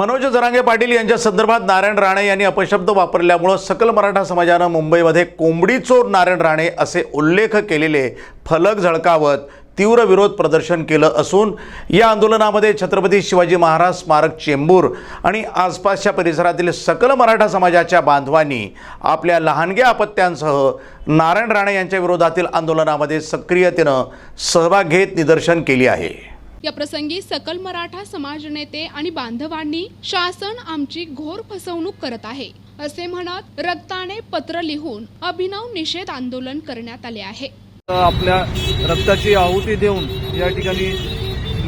मनोज जरांगे पाटील यांच्या संदर्भात नारायण राणे यांनी अपशब्द वापरल्यामुळं सकल मराठा समाजानं मुंबईमध्ये कोंबडी चोर नारायण राणे असे उल्लेख केलेले फलक झळकावत तीव्र विरोध प्रदर्शन केलं असून या आंदोलनामध्ये छत्रपती शिवाजी महाराज स्मारक चेंबूर आणि आसपासच्या परिसरातील सकल मराठा समाजाच्या बांधवांनी आपल्या लहानग्या अपत्यांसह नारायण राणे यांच्या विरोधातील आंदोलनामध्ये सक्रियतेनं सहभाग घेत निदर्शन केली आहे. या प्रसंगी सकल मराठा समाज नेते आणि बांधवांनी शासन आमची घोर फसवणूक करत आहे असे म्हणत रक्ताने पत्र लिहून अभिनव निषेध आंदोलन करण्यात आले आहे. आपल्या रक्ताची आहुती देऊन या ठिकाणी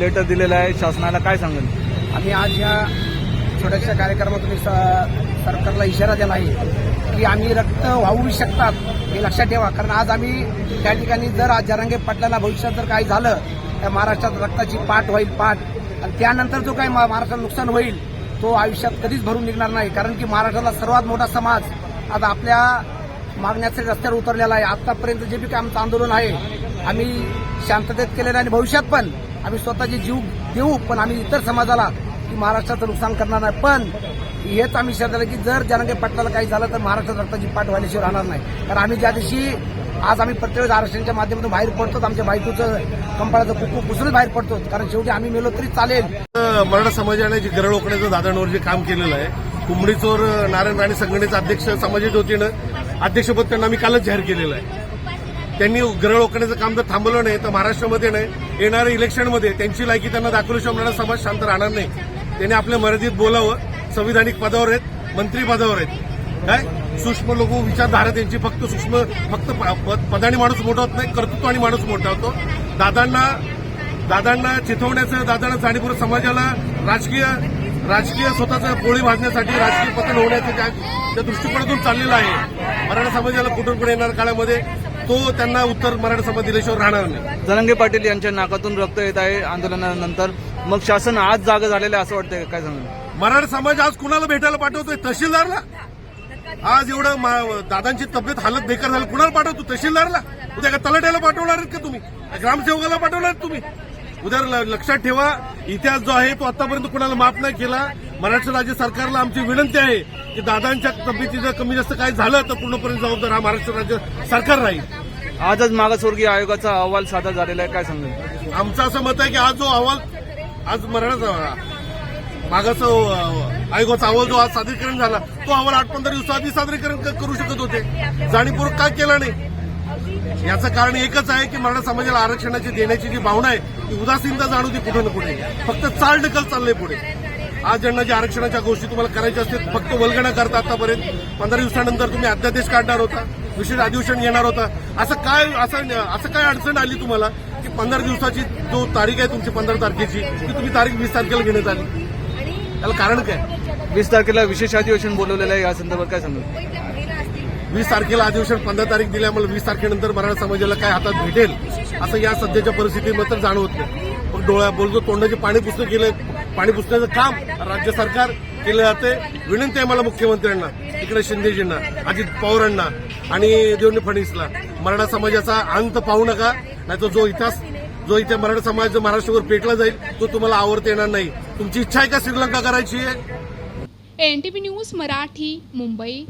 लेटर दिलेलं आहे. शासनाला काय सांगेल? आम्ही आज या छोट्याशा कार्यक्रमातून स- सरकारला इशारा दिला आहे की आम्ही रक्त वाहू शकतात हे लक्षात ठेवा. कारण आज आम्ही त्या ठिकाणी जर आज जरांगे पाटलांना भविष्यात जर काही झालं या महाराष्ट्रात रक्ताची पाठ होईल पाठ. आणि त्यानंतर जो काही महाराष्ट्राला नुकसान होईल तो आयुष्यात कधीच भरून निघणार नाही. कारण की महाराष्ट्राला सर्वात मोठा समाज आता आपल्या मागण्याचे रस्त्यावर उतरलेला आहे. आतापर्यंत जे बी काय आमचं आंदोलन आहे आम्ही शांततेत केलेलं आहे आणि भविष्यात पण आम्ही स्वतःचे जीव देऊ पण आम्ही इतर समाजाला की महाराष्ट्राचं नुकसान करणार नाही. पण हेच आम्ही शोधलं की जर जनांगे पाटलाला काही झालं तर महाराष्ट्रात रक्ताची पाठ व्हायल्याशिवाय राहणार नाही. कारण आम्ही ज्या दिवशी आज आम्ही प्रत्येक वेळेस आरक्षणाच्या माध्यमातून बाहेर पडतो. आमच्या बायकोचं कंपाळाचं कुकू पुसूनच बाहेर पडतो. कारण शेवटी आम्ही मेलो तरी चालेल. मराठा समाजाने जे गरळ ओकण्याचं दादांवर जे काम केलेलं आहे कुंबडी चोर नारायण राणे संघटनेचे अध्यक्ष समाजाच्या वतीनं अध्यक्षपद त्यांना आम्ही कालच जाहीर केलेलं आहे. त्यांनी गरळ ओकण्याचं काम जर थांबवलं नाही तर महाराष्ट्रामध्ये नाही येणाऱ्या इलेक्शनमध्ये त्यांची लायकी त्यांना दाखवल्याशिवाय मराठा समाज शांत राहणार नाही. त्यांनी आपल्या मर्यादित बोलावं संविधानिक पदावर आहेत मंत्री पदावर आहेत. काय? सूक्ष्म लघु विचारधारा त्यांची फक्त सूक्ष्म फक्त पदाने माणूस मोठा होत नाही कर्तृत्वाने माणूस मोठा होतो. दादांना दादांना चिथवण्याचं दादांना जाणीवपूर्वक समाजाला राजकीय राजकीय स्वतःचं पोळी भाजण्यासाठी राजकीय पतन होण्याचं त्या त्या दृष्टिकोनातून चाललेलं आहे. मराठा समाजाला कुठून पुढे येणाऱ्या काळामध्ये तो त्यांना उत्तर मराठा समाज दिल्याशिवाय राहणार नाही. जरंगे पाटील यांच्या नाकातून रक्त येत आहे आंदोलनानंतर. मग शासन आज जागा झालेलं आहे असं वाटतंय काय सांगेल मराठा समाज आज कुणाला भेटायला पाठवतोय? तहसीलदारला? आज एवढं दादांची तब्येत हालत बेकार झाली. कुणाला पाठवतो तहसीलदारला? उद्या का तलाट्याला पाठवणार आहेत का तुम्ही? ग्रामसेवकाला पाठवणार तुम्ही? उद्या लक्षात ठेवा इतिहास जो आहे तो आतापर्यंत कुणाला माफ नाही केला. महाराष्ट्र राज्य सरकारला आमची विनंती आहे की दादांच्या तब्येतीचं कमी जास्त काय झालं तर पूर्णपणे जबाबदार हा महाराष्ट्र राज्य सरकार राहील. आजच मागासवर्गीय आयोगाचा अहवाल सादर झालेला आहे. काय सांगेल आमचं असं मत आहे की आज जो अहवाल आज मराठा मागास आयोगाचा अहवाल जो आज सादरीकरण झाला तो अहवाल आठ पंधरा दिवसाआधी सादरीकरण करू शकत होते. जाणीवपूर्वक काय केला नाही? याचं कारण एकच आहे की मराठा समाजाला आरक्षणाची देण्याची जी भावना आहे ती उदासीनता जाणवते कुठे ना कुठे. फक्त चाल ढकल चाललंय पुढे. आज ज्यांना ज्या आरक्षणाच्या गोष्टी तुम्हाला करायच्या असतील फक्त वल्गणा करता आतापर्यंत. पंधरा दिवसानंतर तुम्ही अध्यादेश काढणार होता विशेष अधिवेशन घेणार होता. असं काय असं असं काय अडचण आली तुम्हाला की पंधरा दिवसाची जो तारीख आहे तुमची पंधरा तारखेची ती तुम्ही तारीख वीस तारखेला घेण्यात आली? त्याला कारण काय? वीस तारखेला विशेष अधिवेशन बोलवलेलं आहे या संदर्भात काय सांगेल वीस तारखेला अधिवेशन पंधरा तारीख दिल्यामुळे वीस तारखेनंतर मराठा समाजाला काय हातात भेटेल असं या सध्याच्या परिस्थितीमध्ये तर जाणवत नाही. पण डोळ्या बोलतो तोंडाचे पाणी पुस्तक केलं पाणी पुसण्याचं काम राज्य सरकार केलं जाते. विनंती आहे मला मुख्यमंत्र्यांना इकडे शिंदेजींना अजित पवारांना आणि देवेंद्र फडणवीसला मराठा समाजाचा अंत पाहू नका नाही तर जो इतिहास जो इथे मराठा समाज जो महाराष्ट्रावर पेटला जाईल तो तुम्हाला आवडता येणार नाही. तुमची इच्छा आहे का श्रीलंका करायची? आहे एनटीव्ही न्यूज मराठी मुंबई.